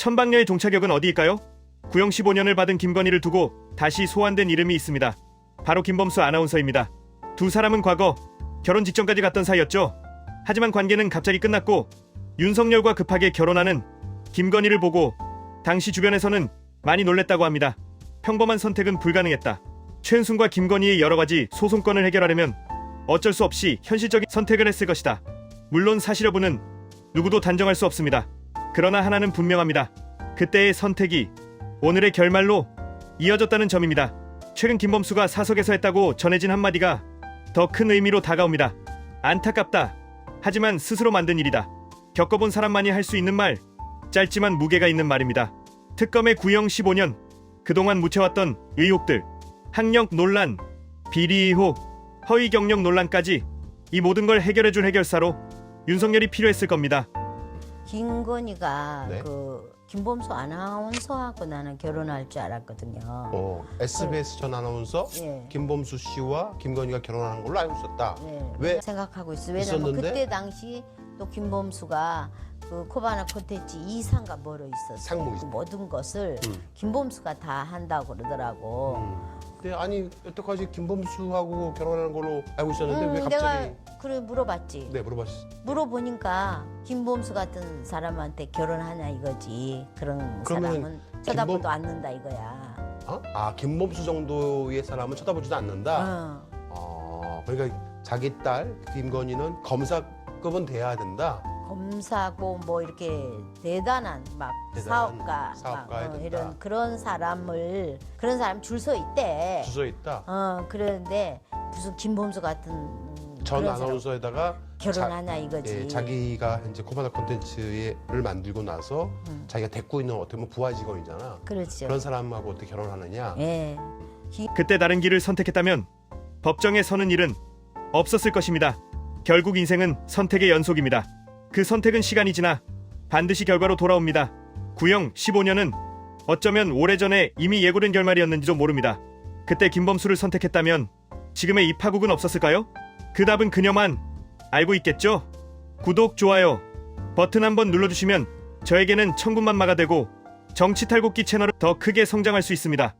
천방녀의 종착역은 어디일까요? 구형 15년을 받은 김건희를 두고 다시 소환된 이름이 있습니다. 바로 김범수 아나운서입니다. 두 사람은 과거 결혼 직전까지 갔던 사이였죠. 하지만 관계는 갑자기 끝났고 윤석열과 급하게 결혼하는 김건희를 보고 당시 주변에서는 많이 놀랬다고 합니다. 평범한 선택은 불가능했다. 최은순과 김건희의 여러 가지 소송권을 해결하려면 어쩔 수 없이 현실적인 선택을 했을 것이다. 물론 사실 여부는 누구도 단정할 수 없습니다. 그러나 하나는 분명합니다. 그때의 선택이 오늘의 결말로 이어졌다는 점입니다. 최근 김범수가 사석에서 했다고 전해진 한마디가 더 큰 의미로 다가옵니다. 안타깝다. 하지만 스스로 만든 일이다. 겪어본 사람만이 할 수 있는 말, 짧지만 무게가 있는 말입니다. 특검의 구형 15년, 그동안 묻혀왔던 의혹들, 학력 논란, 비리 의혹, 허위 경력 논란까지 이 모든 걸 해결해줄 해결사로 윤석열이 필요했을 겁니다. 김건희가 네. 그 김범수 아나운서하고 나는 결혼할 줄 알았거든요. 어, SBS 전 아나운서 예. 김범수 씨와 김건희가 결혼하는 걸로 알고 있었다. 네, 왜 생각하고 있어. 왜냐면 있었는데? 그때 당시 또 김범수가 그 코바나 콘텐츠 이상가 뭐로 있었어. 상무 있- 모든 것을 음. 김범수가 다 한다고 그러더라고. 음. 근데 아니 여태까지 김범수하고 결혼하는 걸로 알고 있었는데 음, 왜 갑자기 내가 그래 물어봤지. 네 물어봤어. 물어보니까 김범수 같은 사람한테 결혼하냐 이거지. 그런 그러면 사람은 쳐다보도 김범- 않는다 이거야. 어? 아 김범수 정도의 사람은 쳐다보지도 않는다. 어. 어, 그러니까 자기 딸 김건희는 검사급은 돼야 된다. 검사고 뭐 이렇게 대단한 막 대단한 사업가, 사업가야 막 어, 된다. 이런 그런 사람을 그런 사람 줄 서 있대. 주소 있다. 어 그런데 무슨 김범수 같은 음, 전 그런 아나운서에다가 결혼하냐 이거지. 예, 자기가 이제 코바나 콘텐츠를 만들고 나서 음. 자기가 데리고 있는 어떻게 보면 부하 직원이잖아. 그렇죠. 그런 사람하고 어떻게 결혼하느냐. 예. 기- 그때 다른 길을 선택했다면 법정에 서는 일은 없었을 것입니다. 결국 인생은 선택의 연속입니다. 그 선택은 시간이 지나 반드시 결과로 돌아옵니다. 구형 15년은 어쩌면 오래전에 이미 예고된 결말이었는지도 모릅니다. 그때 김범수를 선택했다면 지금의 이 파국은 없었을까요? 그 답은 그녀만 알고 있겠죠? 구독, 좋아요 버튼 한번 눌러주시면 저에게는 천군만마가 되고 정치 탈곡기 채널을 더 크게 성장할 수 있습니다.